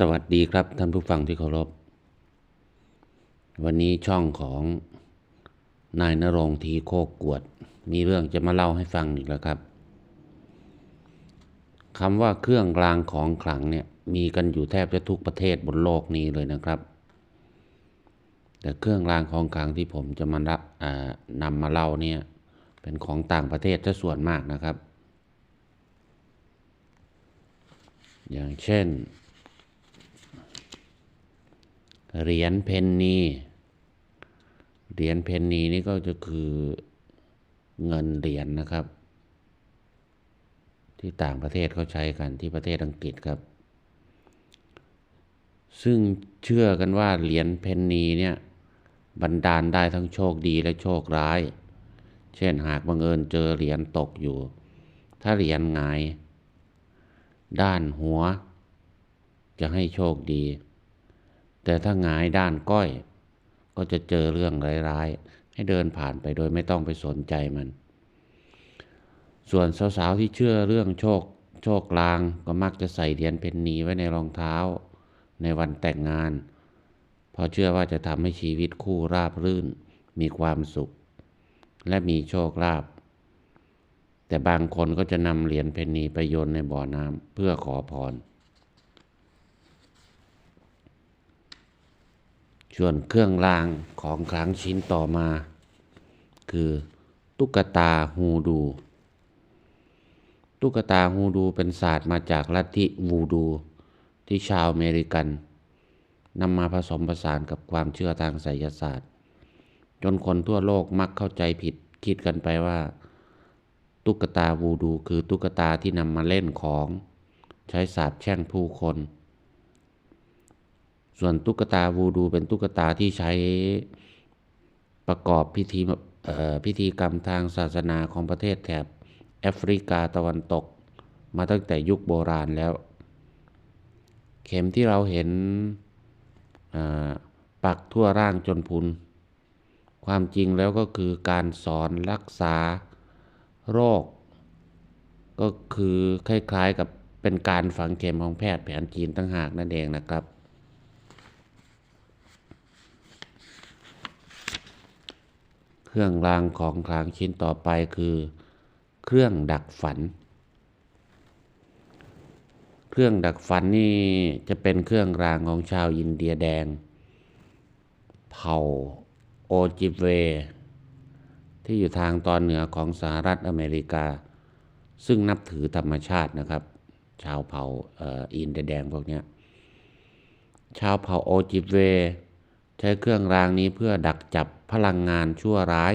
สวัสดีครับท่านผู้ฟังที่เคารพ วันนี้ช่องของนายนรงทีโคกกวด มีเรื่องจะมาเล่าให้ฟังอีกแล้วครับคำว่าเครื่องรางของขลังเนี่ยมีกันอยู่แทบจะทุกประเทศบนโลกนี้เลยนะครับ แต่เครื่องรางของขลังที่ผมจะมารับนำมาเล่าเนี่ยเป็นของต่างประเทศจะส่วนมากนะครับ อย่างเช่น เหรียญเพนนีเหรียญเพนนีนี่ก็จะคือเงินเหรียญนนะครับ ที่ต่างประเทศเขาใช้กันที่ประเทศอังกฤษครับ ซึ่งเชื่อกันว่าเหรียญเพนนีเนี่ยบันดาลได้ทั้งโชคดีและโชคร้าย เช่นหากบังเอิญเจอเหรียญตกอยู่ ถ้าเหรียญหงาย ด้านหัว จะให้โชคดี แต่ถ้าหงายด้านก้อย ก็จะเจอเรื่องร้ายๆ ให้เดินผ่านไปโดยไม่ต้องไปสนใจมัน ส่วนสาวๆที่เชื่อเรื่องโชคโชคลางก็มักจะใส่เหรียญเพนนีไว้ในรองเท้า ในวันแต่งงานเพราะเชื่อว่าจะทำให้ชีวิตคู่ราบรื่น มีความสุข และมีโชคลาภแต่บางคนก็จะนำเหรียญเพนนีไปโยนในบ่อน้ำเพื่อขอพร ส่วนเครื่องรางของคลังชิ้นต่อมา คือตุ๊กตาฮูดู ตุ๊กตาฮูดูเป็นศาสตร์มาจากลัทธิวูดู ที่ชาวอเมริกันนำมาผสมผสานกับความเชื่อทางไสยศาสตร์ จนคนทั่วโลกมักเข้าใจผิดคิดกันไปว่า ตุ๊กตาวูดูคือตุ๊กตาที่นำมาเล่นของ ใช้สาบแช่งผู้คน ส่วนตุ๊กตาวูดูเป็นตุ๊กตาที่ใช้ประกอบพิธีพิธีกรรมทางศาสนาของประเทศแถบแอฟริกาตะวันตก มาตั้งแต่ยุคโบราณแล้ว เข็มที่เราเห็นปักทั่วร่างจนพุน ความจริงแล้วก็คือการสอนรักษาโรค ก็คือคล้ายๆกับเป็นการฝังเข็มของแพทย์แผนจีนตั้งหากนั่นเองนะครับ เครื่องรางของขลังชิ้นต่อไปคือ เครื่องดักฝัน เครื่องดักฝันนี่จะเป็นเครื่องรางของชาวอินเดียแดง เผ่าโอจิเว ที่อยู่ทางตอนเหนือของสหรัฐอเมริกา ซึ่งนับถือธรรมชาตินะครับ ชาวเผ่าอินเดียแดงพวกนี้ชาวเผ่าโอจิเว ใช้เครื่องรางนี้เพื่อดักจับ พลังงานชั่วร้าย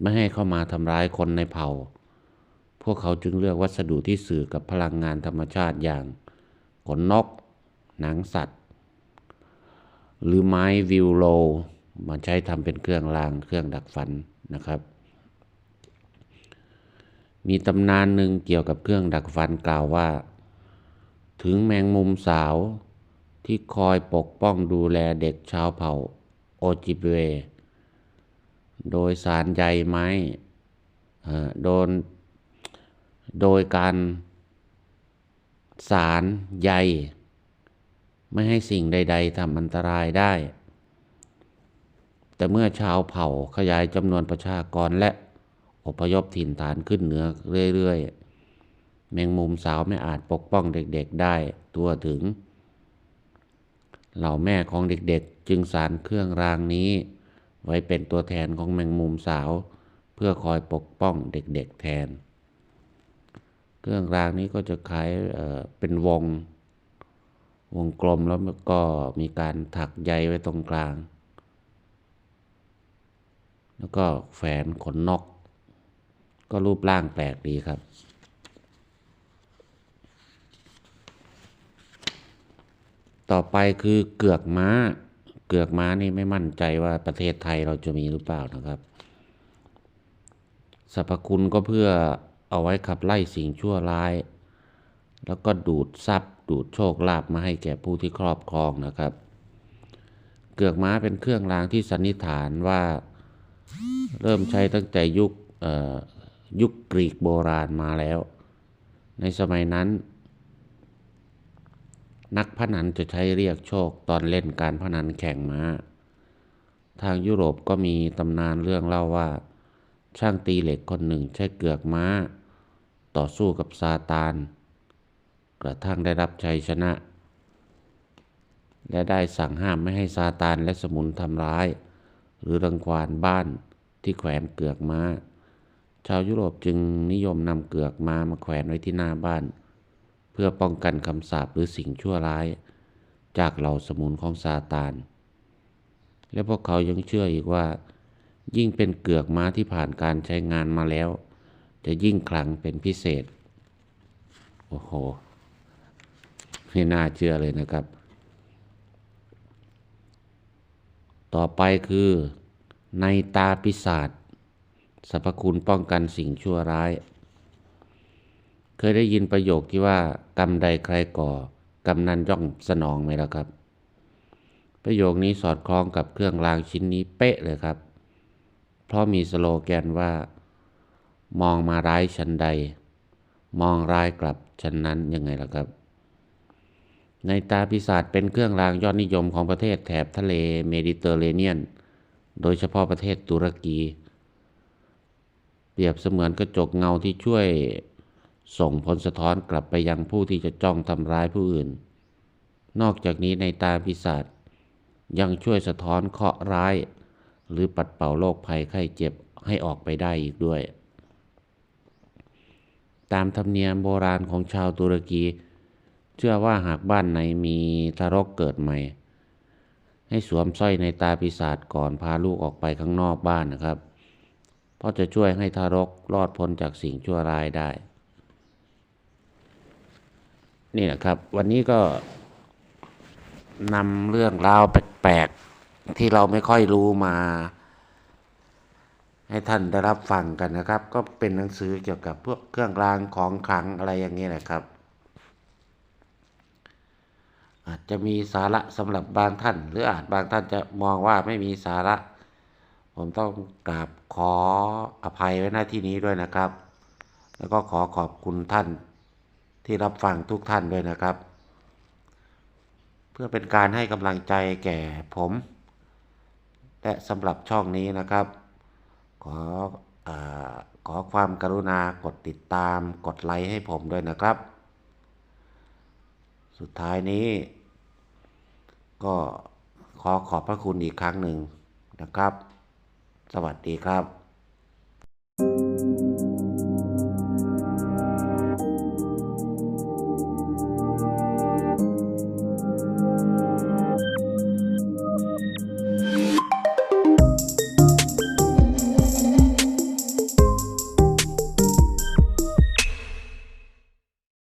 ไม่ให้เข้ามาทำร้ายคนในเผ่า พวกเขาจึงเลือกวัสดุที่สื่อกับพลังงานธรรมชาติอย่างขนนก หนังสัตว์ หรือไม้วิวโลมาใช้ทำเป็นเครื่องรางเครื่องดักฟันนะครับ มีตำนานหนึ่งเกี่ยวกับเครื่องดักฟันกล่าวว่า ถึงแมงมุมสาวที่คอยปกป้องดูแลเด็กชาวเผ่าโอจิเบ โดยสารใยไม้โดนโดยการสารใยไม่ให้สิ่งใด ๆทำอันตรายได้ แต่เมื่อชาวเผ่าขยายจำนวนประชากรและอพยพถิ่นฐานขึ้นเหนือเรื่อยๆ แมงมุมสาวไม่อาจปกป้องเด็กๆได้ตัวถึง เหล่าแม่ของเด็กๆ จึงสารเครื่องรางนี้ ไว้เป็นตัวแทนของแมงมุมสาว เพื่อคอยปกป้องเด็กๆแทน เครื่องรางนี้ก็จะคล้ายเป็นวง วงกลมแล้วก็มีการถักใยไว้ตรงกลาง แล้วก็แฝนขนนก ก็รูปร่างแปลกดีครับต่อไปคือเกือกม้า เกือกม้านี่ไม่มั่นใจว่าประเทศไทยเราจะมีหรือเปล่านะครับสรรพคุณก็เพื่อเอาไว้ขับไล่สิ่งชั่วร้าย แล้วก็ดูดทรัพย์ ดูดโชคลาภมาให้แก่ผู้ที่ครอบครองนะครับ เกือกม้าเป็นเครื่องรางที่สันนิษฐานว่าเริ่มใช้ตั้งแต่ยุคยุคกรีกโบราณมาแล้ว ในสมัยนั้น นักพนันจะใช้เรียกโชคตอนเล่นการพนันแข่งม้า ทางยุโรปก็มีตำนานเรื่องเล่าว่า ช่างตีเหล็กคนหนึ่งใช้เกือกม้า ต่อสู้กับซาตาน กระทั่งได้รับชัยชนะ และได้สั่งห้ามไม่ให้ซาตานและสมุนทำร้าย หรือรังควานบ้านที่แขวนเกือกม้า ชาวยุโรปจึงนิยมนำเกือกม้ามาแขวนไว้ที่หน้าบ้าน เพื่อป้องกันคำสาปหรือสิ่งชั่วร้าย จากเหล่าสมุนของซาตาน และพวกเขายังเชื่ออีกว่า ยิ่งเป็นเกือกม้าที่ผ่านการใช้งานมาแล้ว จะยิ่งขลังเป็นพิเศษ โอ้โห ไม่น่าเชื่อเลยนะครับ ต่อไปคือ ในตาปีศาจสรรพคุณป้องกันสิ่งชั่วร้าย เคยได้ยินประโยคที่ว่ากรรมใดใครก่อกรรมนั้นย่อมสนองไหมล่ะครับ ประโยคนี้สอดคล้องกับเครื่องรางชิ้นนี้เป๊ะเลยครับ เพราะมีสโลแกนว่า มองมาร้ายชันใด มองร้ายกลับชันนั้นยังไงล่ะครับ ในตาปีศาจเป็นเครื่องรางยอดนิยมของประเทศแถบทะเลเมดิเตอร์เรเนียน โดยเฉพาะประเทศตุรกี เปรียบเสมือนกระจกเงาที่ช่วย ส่งผลสะท้อนกลับไปยังผู้ที่จะจ้องทำร้ายผู้อื่น นอกจากนี้ในตาปีศาจยังช่วยสะท้อนเคราะห์ร้าย หรือปัดเป่าโรคภัยไข้เจ็บให้ออกไปได้อีกด้วย ตามธรรมเนียมโบราณของชาวตุรกี เชื่อว่าหากบ้านไหนมีทารกเกิดใหม่ ให้สวมสร้อยในตาปีศาจก่อนพาลูกออกไปข้างนอกบ้านนะครับ เพราะจะช่วยให้ทารกรอดพ้นจากสิ่งชั่วร้ายได้ นี่แหละครับ วันนี้ก็นำเรื่องราวแปลกๆที่เราไม่ค่อยรู้มา ให้ท่านได้รับฟังกันนะครับ ก็เป็นหนังสือเกี่ยวกับพวกเครื่องรางของขลังอะไรอย่างนี้นะครับ อาจจะมีสาระสำหรับบางท่าน หรืออาจบางท่านจะมองว่าไม่มีสาระ ผมต้องกราบขออภัยไว้หน้าที่นี้ด้วยนะครับ แล้วก็ขอขอบคุณท่าน ที่รับฟังทุกท่านด้วยนะครับ เพื่อเป็นการให้กำลังใจแก่ผม และสำหรับช่องนี้นะครับ ขออขอความกรุณากดติดตามกดไลค์ให้ผมด้วยนะครับ สุดท้ายนี้ ก็ขอขอบพระคุณอีกครั้งหนึ่งนะครับ สวัสดีครับ